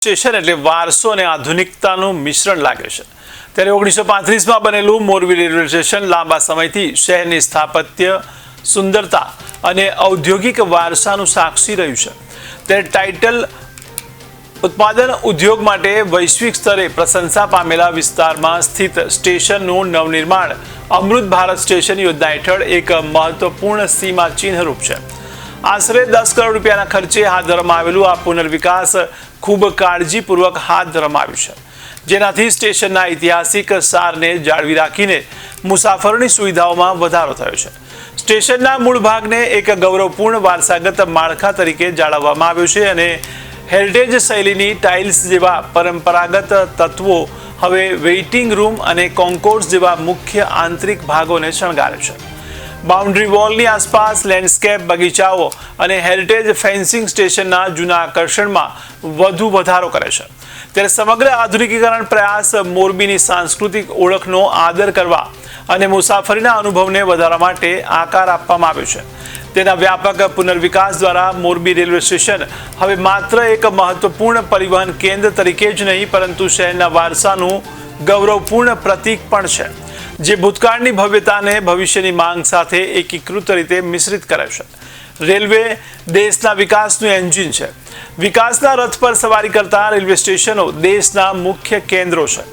Station એટલે વારસો અને આધુનિકતાનું મિશ્રણ લાગે છે. ત્યારે ઓગણીસો પાંત્રીસમાં બનેલું મોરબી રેલવે સ્ટેશન લાંબા સમયથી શહેરની સ્થાપત્ય, સુંદરતા અને ઔદ્યોગિક વારસાનું સાક્ષી રહ્યું છે. ત્યારે ટાઇટલ ઉત્પાદન ઉદ્યોગ માટે વૈશ્વિક સ્તરે પ્રશંસા પામેલા વિસ્તારમાં સ્થિત સ્ટેશનનું નવનિર્માણ અમૃત ભારત સ્ટેશન યોજના હેઠળ એક મહત્વપૂર્ણ સીમા ચિહ્નરૂપ છે. આશરે દસ કરોડ રૂપિયાના ખર્ચે હાથ ધરવામાં આવેલું આ પુનર્વિકાસ ખૂબ કાળજીપૂર્વક હાથ ધરવામાં આવ્યું છે. જેનાથી સ્ટેશનના ઐતિહાસિક સારને જાળવી રાખીને મુસાફરોની સુવિધાઓમાં વધારો થયો છે. સ્ટેશનના મૂળ ભાગને એક ગૌરવપૂર્ણ વારસાગત માળખા તરીકે જાળવવામાં આવ્યો છે અને હેરિટેજ શૈલીની ટાઇલ્સ જેવા પરંપરાગત તત્વો હવે વેઇટિંગ રૂમ અને કોન્કોર્સ જેવા મુખ્ય આંતરિક ભાગોને શણગારે છે. બાઉન્ડ્રી વોલની આસપાસ લેન્ડસ્કેપ, બગીચાઓ અને હેરિટેજ ફેન્સિંગ સ્ટેશનના જૂના આકર્ષણમાં વધુ વધારો કરે છે. ત્યારે સમગ્ર આધુનિકીકરણ પ્રયાસ મોરબીની સાંસ્કૃતિક ઓળખનો આદર કરવા અને મુસાફરીના અનુભવને વધારવા માટે આકાર આપવામાં આવ્યો છે. તેના વ્યાપક પુનર્વિકાસ દ્વારા મોરબી રેલવે સ્ટેશન હવે માત્ર એક મહત્વપૂર્ણ પરિવહન કેન્દ્ર તરીકે જ નહીં, પરંતુ શહેરના વારસાનું ગૌરવપૂર્ણ પ્રતીક પણ છે. જે ભૂતકાળની ભવ્યતાને ભવિષ્યની માંગ સાથે એકીકૃત રીતે મિશ્રિત કરે છે. રેલવે દેશના વિકાસનું એન્જિન છે. વિકાસના રથ પર સવારી કરતા રેલવે સ્ટેશનો દેશના મુખ્ય કેન્દ્રો છે.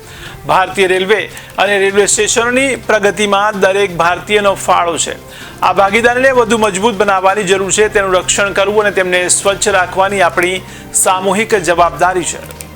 ભારતીય રેલવે અને રેલવે સ્ટેશનોની પ્રગતિમાં દરેક ભારતીયનો ફાળો છે. આ ભાગીદારીને વધુ મજબૂત બનાવવાની જરૂર છે, તેનું રક્ષણ કરવું અને તેમને સ્વચ્છ રાખવાની આપણી સામૂહિક જવાબદારી છે.